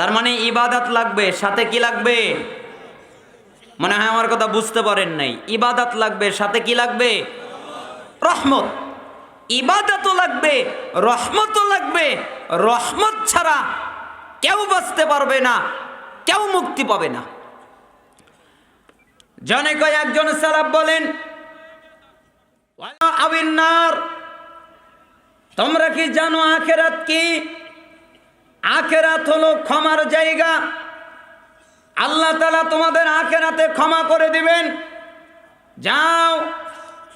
তার মানে ইবাদত লাগবে, সাথে কি লাগবে? মনে হয় আমার কথা বুঝতে পারেন নাই। ইবাদত লাগবে, সাথে কি লাগবে? রহমত। ইবাদতও লাগবে, রহমতও লাগবে। রহমত ছাড়া কেউ বাঁচতে পারবে না, কেউ মুক্তি পাবে না। জনে কয় একজন সালাব বলেন তোমরা কি জানো আখেরাত কি? আখেরাত হলো ক্ষমার জায়গা। আল্লাহ তালা তোমাদের আখেরাতে ক্ষমা করে দিবেন। যাও,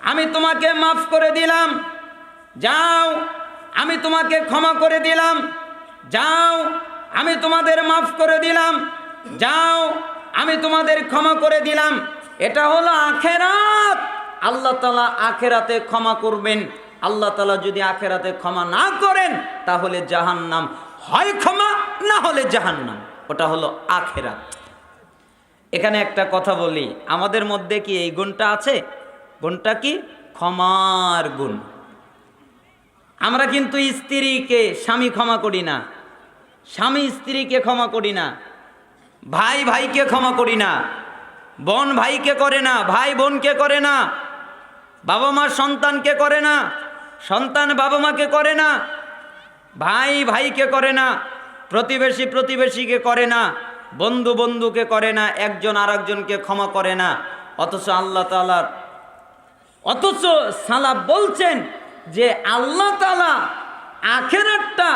আমি তোমাকে মাফ করে দিলাম। যাও, আমি তোমাকে ক্ষমা করে দিলাম। যাও, আমি তোমাদের মাফ করে দিলাম। যাও, আমি তোমাদের ক্ষমা করে দিলাম। এটা হলো আখেরাত। আল্লাহ তালা আখেরাতে ক্ষমা করবেন। আল্লাহ তালা যদি আখেরাতে ক্ষমা না করেন, তাহলে জাহান্নাম। হয় ক্ষমা, না হলে জাহান্নাম। ওটা হলো আখেরাত। এখানে একটা কথা বলি, আমাদের মধ্যে কি এই গুণটা আছে? গুণটা কি? ক্ষমার গুণ। আমরা কিন্তু স্ত্রীকে, স্বামী ক্ষমা করি না। স্বামী স্ত্রীকে ক্ষমা করি না। ভাই ভাইকে ক্ষমা করি না। বোন ভাইকে করে না, ভাই বোনকে করে না। বাবা মা সন্তানকে করে না। সন্তান বাবা মাকে করে না। ভাই ভাইকে করে না, প্রতিবেশী প্রতিবেশীকে করে না, বন্ধু বন্ধুকে করে না, একজন আরেকজনকে ক্ষমা করে না। অথচ আল্লাহ তালার অথচ সালা বলছেন যে আল্লাহ তালা আখেরাতটা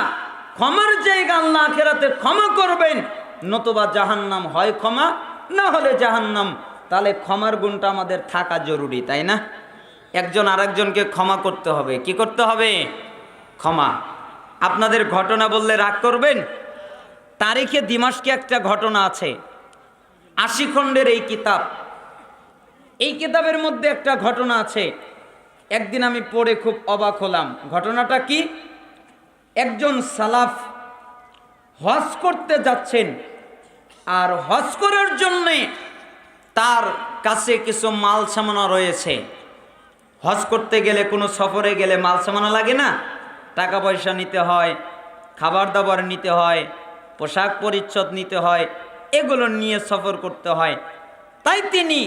ক্ষমার জায়গা আল্লাহ আখেরাতে ক্ষমা করবেন, নতুবা জাহান্নাম হয় ক্ষমা, না হলে জাহান্নাম। তাহলে ক্ষমার গুণটা আমাদের থাকা জরুরি, তাই না? একজন আরেকজনকে ক্ষমা করতে হবে। কি করতে হবে? ক্ষমা। আপনাদের ঘটনা বললে রাগ করবেন? তারিখে দিমাসকে একটা ঘটনা আছে। আশি খণ্ডের এই কিতাব। এই কিতাবের মধ্যে একটা ঘটনা আছে। একদিন আমি পড়ে খুব অবাক হলাম। ঘটনাটা কি? একজন সালাফ হজ করতে যাচ্ছেন আর হজ করার জন্যে তার কাছে কিছু মাল সামানা রয়েছে। হজ করতে গেলে কোনো সফরে গেলে মাল সামানা লাগে না? টাকা পয়সা নিতে হয় খাবার দাবার নিতে হয়, পোশাক পরিচ্ছদ নিতে হয়, এগুলো নিয়ে সফর করতে হয়। তাই তিনি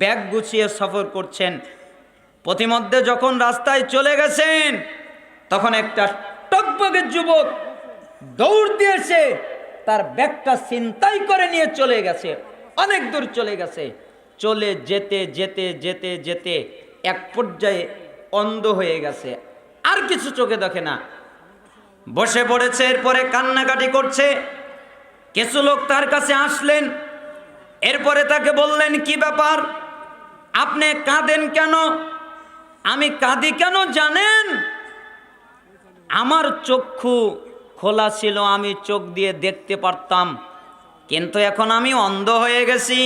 ব্যাগ গুছিয়ে সফর করছেন। প্রতিমধ্যে যখন রাস্তায় চলে গেছেন, তখন একটা টকবগের যুবক দৌড় দিয়েছে তার ব্যাগটা ছিনতাই করে নিয়ে চলে গেছে। অনেক দূর চলে গেছে। চলে যেতে যেতে যেতে যেতে এক পর্যায়ে অন্ধ হয়ে গেছে। আর কিছু চোখে দেখে না। বসে পড়েছে, এরপরে কান্নাকাটি করছে। কিছু লোক তার কাছে আসলেন। এরপরে তাকে বললেন, কি ব্যাপার? আপনি কাঁদেন কেন? আমি কাঁদি কেন, জানেন? আমার চক্ষু খোলা ছিল, আমি চোখ দিয়ে দেখতে পারতাম। কিন্তু এখন আমি অন্ধ হয়ে গেছি।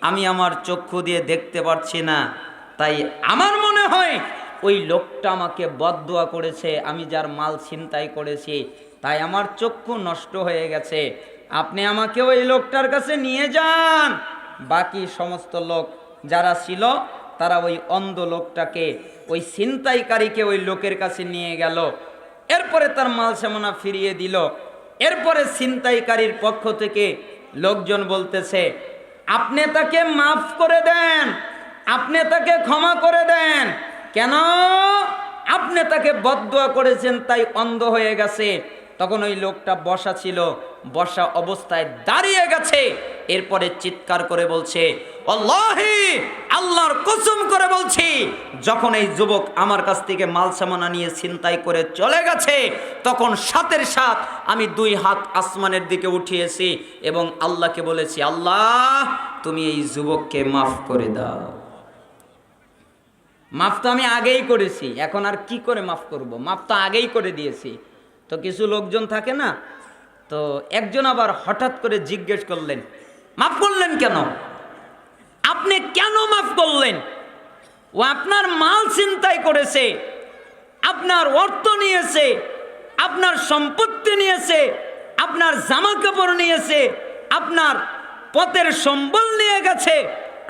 আমি আমার চক্ষু দিয়ে দেখতে পারছি না। তাই আমার মনে হয় ওই লোকটা আমাকে বদদোয়া করেছে, আমি যার মাল ছিনতাই করেছি, তাই আমার চক্ষু নষ্ট হয়ে গেছে। আপনি আমাকে ওই লোকটার কাছে নিয়ে যান। বাকি সমস্ত লোক যারা ছিল, তারা ওই অন্ধ লোকটাকে, ওই ছিনতাইকারীকে ওই লোকের কাছে নিয়ে গেল। এরপরে তার মাল সেমনা ফিরিয়ে দিল। এরপরে ছিনতাইকারীর পক্ষ থেকে লোকজন বলতেছে, আপনি তাকে মাফ করে দেন, আপনি তাকে ক্ষমা করে দেন। কেন? আপনি তাকে বদয়া করেছেন, তাই অন্ধ হয়ে গেছে। তখন ওই লোকটা বসা ছিল, বসা অবস্থায় দাঁড়িয়ে গেছে। এরপরে চিৎকার করে বলছে আল্লাহর কসম করে বলছি, যখন এই যুবক আমার কাছ থেকে মাল সামানা নিয়ে ছিনতাই করে চলে গেছে, তখন সাতের সাত আমি দুই হাত আসমানের দিকে উঠিয়েছি এবং আল্লাহকে বলেছি, আল্লাহ, তুমি এই যুবককে মাফ করে দাও। মাফ তো আমি আগেই করেছি, এখন আর কি করে মাফ করব? মাফ তো আগেই করে দিয়েছি। তো কিছু লোকজন থাকে না, তো একজন আবার হঠাৎ করে জিজ্ঞেস করলেন, মাফ করলেন কেন? আপনি কেন মাফ করলেন? ও আপনার মাল চিন্তাই করেছে, আপনার অর্থ নিয়েছে, আপনার সম্পত্তি নিয়েছে, আপনার জামা কাপড় নিয়েছে, আপনার পথের সম্বল নিয়ে গেছে,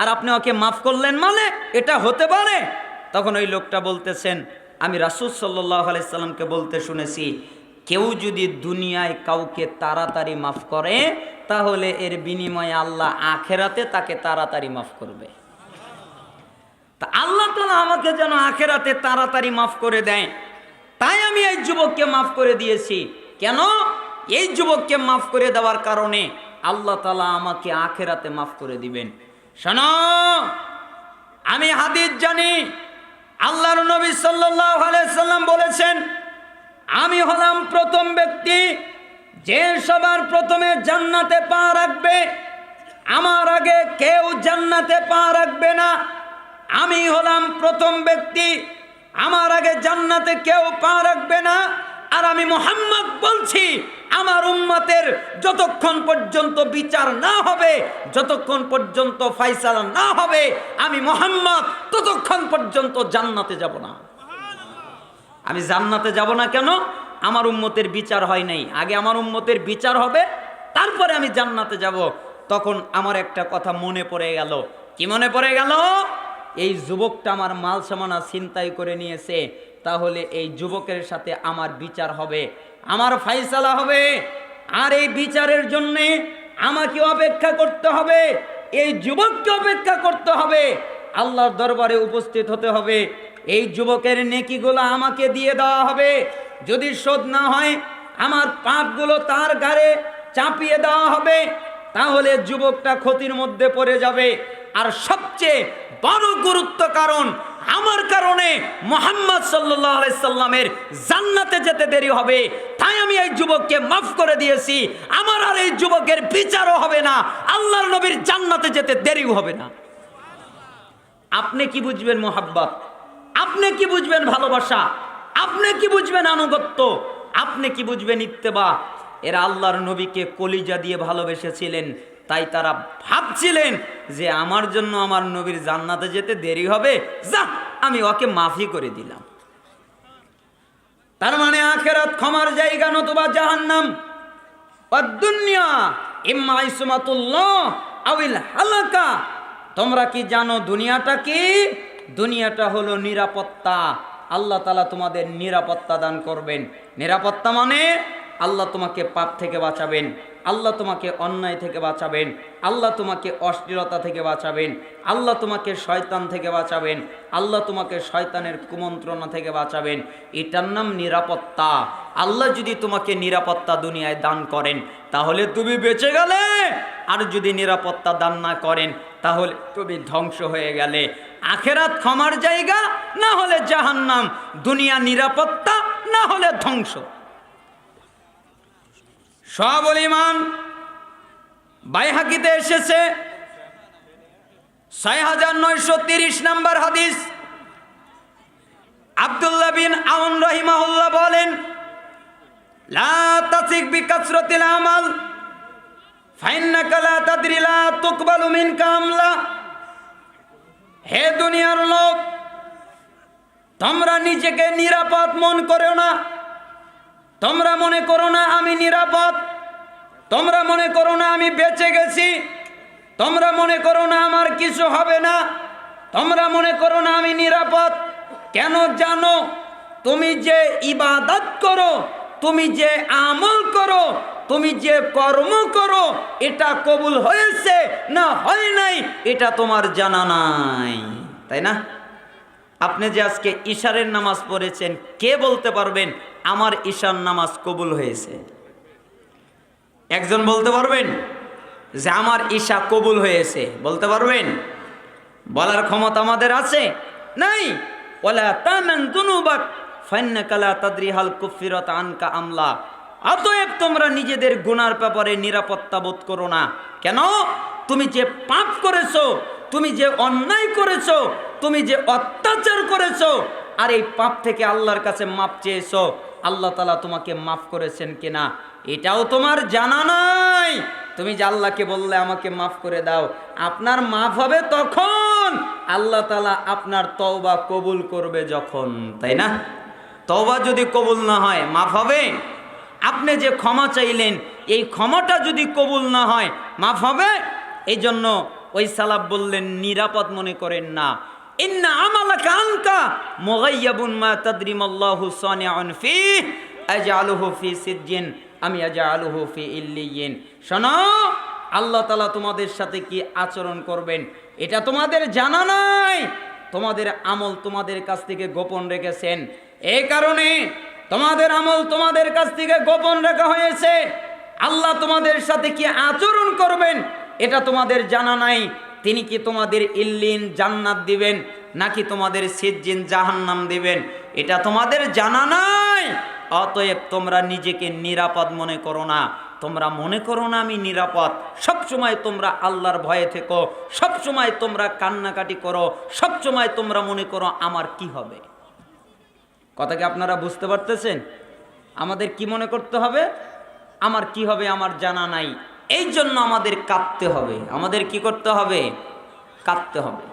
আর আপনি ওকে মাফ করলেন মানে এটা হতে পারে? তখন ওই লোকটা বলতেছেন, আমি রাসুল সাল্লাহ আলাইসাল্লামকে বলতে শুনেছি, কেউ যদি দুনিয়ায় কাউকে তাড়াতাড়ি মাফ করে, তাহলে এর বিনিময়ে আল্লাহ আখেরাতে তাকে তাড়াতাড়ি মাফ করবে। তা আল্লাহ তালা আমাকে যেন আখেরাতে তাড়াতাড়ি মাফ করে দেয়। তাই আমি এই যুবককে মাফ করে দিয়েছি। কেন? এই যুবককে মাফ করে দেওয়ার কারণে আল্লাহ তালা আমাকে আখেরাতে মাফ করে দিবেন। শোনো, আমি হাদিস জানি আল্লাহর নবী সাল্লাম বলেছেন, আমি হলাম প্রথম ব্যক্তি যে সবার প্রথমে জান্নাতে পা রাখবে। আমার আগে কেউ জান্নাতে পা রাখবে না। আমি হলাম প্রথম ব্যক্তি, আমার আগে জান্নাতে কেউ পা রাখবে না। আর আমি মোহাম্মদ বলছি আমার উম্মতের যতক্ষণ পর্যন্ত বিচার না হবে, যতক্ষণ পর্যন্ত ফাইসালা না হবে, আমি মোহাম্মদ ততক্ষণ পর্যন্ত জান্নাতে যাব না। আমি জান্নাতে যাব না কেন? আমার উম্মতের বিচার হয় নাই। আগে আমার উম্মতের বিচার হবে, তারপরে আমি জান্নাতে যাব। তখন আমার একটা কথা মনে পড়ে গেল। কি মনে পড়ে গেল? এই যুবকটা আমার মাল সামানা ছিনতাই করে নিয়েছে। তাহলে এই যুবকের সাথে আমার বিচার হবে। আমার ফাইসালা হবে। আর এই বিচারের জন্যে আমাকে অপেক্ষা করতে হবে। এই যুবককে অপেক্ষা করতে হবে। আল্লাহর দরবারে উপস্থিত হতে হবে। এই যুবকের নেকিগুলো আমাকে দিয়ে দেওয়া হবে। যদি শোধ না হয়, আমার পাপগুলো তার গাড়ে চাপিয়ে দেওয়া হবে। তাহলে যুবকটা ক্ষতির মধ্যে পড়ে যাবে। আর সবচেয়ে বড় গুরুত্ব কারণ আমার কারণে মোহাম্মদ সাল্লাহ সাল্লামের জান্নাতে যেতে দেরি হবে। তাই আমি এই যুবককে মাফ করে দিয়েছি। আমার আর এই যুবকের বিচারও হবে না। আল্লাহর নবীর জান্নাতে যেতে দেরিও হবে না। আপনি কি বুঝবেন মোহাব্বত? আপনি কি বুঝবেন ভালোবাসা? আপনি কি বুঝবেন আনুগত্য? আপনি কি বুঝবেন ইত্তেবা? এরা আল্লাহর নবীকে কলিজা দিয়ে ভালোবেসেছিলেন। তাই তারা ভাবছিলেন যে আমার জন্য আমার নবীর জান্নাতে যেতে দেরি হবে। যা আমি ওকে মাফি করে দিলাম। তার মানে আখেরাত ক্ষমার জায়গা নতুবা জাহান্নাম। দুনিয়া ইম্মা ইসমাতুল্লাহ আউল হালাকা। তোমরা কি জানো দুনিয়াটা কি? দুনিয়াটা হলো নিরাপত্তা। আল্লাহ তালা তোমাদের নিরাপত্তা দান করবেন। নিরাপত্তা মানে আল্লাহ তোমাকে পাপ থেকে বাঁচাবেন, আল্লাহ তোমাকে অন্যায় থেকে বাঁচাবেন, আল্লাহ তোমাকে অশ্লীলতা থেকে বাঁচাবেন, আল্লাহ তোমাকে শয়তান থেকে বাঁচাবেন, আল্লাহ তোমাকে শয়তানের কুমন্ত্রণা থেকে বাঁচাবেন। এটার নাম নিরাপত্তা। আল্লাহ যদি তোমাকে নিরাপত্তা দুনিয়ায় দান করেন, তাহলে তুমি বেঁচে গেলে। আর যদি নিরাপত্তা দান না করেন, তাহলে তুমি ধ্বংস হয়ে গেলে। আখেরাত ক্ষমার জায়গা, না হলে জাহান্নাম। দুনিয়া নিরাপত্তা, না হলে ধ্বংস। সবল ইমান বাইহাকিতে এসেছে। ছয় হাজার নয়শো তিরিশ নম্বর হাদিস। আব্দুল্লাহ বিন আউন রহিমাহুল্লাহ বলেন আমাল, ফাইন্নাকা লা তাদরি, লা তুকবালু মিনকা আমলা। হে দুনিয়ার লোক, তোমরা নিজেকে নিরাপদ মন করো না। তোমরা মনে করো না আমি নিরাপদ? তোমরা মনে করো না আমি বেঁচে গেছি? তোমরা মনে করো না আমার কিছু হবে না? তোমরা মনে করো না আমি নিরাপদ? কেন জানো? তুমি যে ইবাদত করো, তুমি যে আমল করো, তুমি যে কর্ম করো, এটা কবুল হয়েছে না হয় নাই, এটা তোমার জানা নাই, তাই না? আপনি যে আজকে ইশারের নামাজ পড়েছেন, কে বলতে পারবেন? আমার ঈশান নামাজ কবুল হয়েছে। একজন বলতে পারবেন যে আমার ঈশা কবুল হয়েছে। বলতে পারবেন? বলার ক্ষমতা আমাদের আছে? নাই। ওলা তামান দুনুবাক আনকা আমলা। অতএব তোমরা নিজেদের গুনার ব্যাপারে নিরাপত্তা বোধ করো না। কেন? তুমি যে পাপ করেছ, তুমি যে অন্যায় করেছ, তুমি যে অত্যাচার করেছ, আর এই পাপ থেকে আল্লাহর কাছে মাপ চেয়েছো আল্লাহ তালা তোমাকে মাফ করেছেন কিনা? এটাও তোমার জানা নাই। তুমি যে আল্লাহকে বললে আমাকে মাফ করে দাও, আপনার মাফ হবে তখন আল্লাহ তালা আপনার তওবা কবুল করবে যখন, তাই না? তওবা যদি কবুল না হয়, মাফ হবে? আপনি যে ক্ষমা চাইলেন, এই ক্ষমাটা যদি কবুল না হয়, মাফ হবে? এই জন্য ওই সালাব বললেন, নিরাপদ মনে করেন না। ইন্না আমালাকা আনকা মুগাইয়াবুন মা তাদরিম আল্লাহু সানিউন ফি আজা আলুহু ফি সিজ্জিন আমি শোনো, আল্লাহ তোমাদের সাথে কি আচরণ করবেন, এটা তোমাদের জানা নাই। তোমাদের আমল তোমাদের কাছ থেকে গোপন রেখেছেন। এই কারণে তোমাদের আমল তোমাদের কাছ থেকে গোপন রাখা হয়েছে। আল্লাহ তোমাদের সাথে কি আচরণ করবেন, এটা তোমাদের জানা নাই। তিনি কি তোমাদের ইল্লিন জান্নাত দিবেন, নাকি তোমাদের সিজ্জিন জাহান্নাম দিবেন? এটা তোমাদের জানা নাই। অতএব তোমরা নিজেকে নিরাপদ মনে করো না। তোমরা মনে করো না আমি নিরাপদ। সব সময় তোমরা আল্লাহর ভয়ে থেকো। সব সময় তোমরা কান্নাকাটি করো। সব সময় তোমরা মনে করো আমার কি হবে। কথা কি আপনারা বুঝতে পারতেছেন? আমাদের কি মনে করতে হবে? আমার কি হবে আমার জানা নাই। এই জন্য আমাদের কাঁদতে হবে। আমাদের কি করতে হবে? কাঁদতে হবে।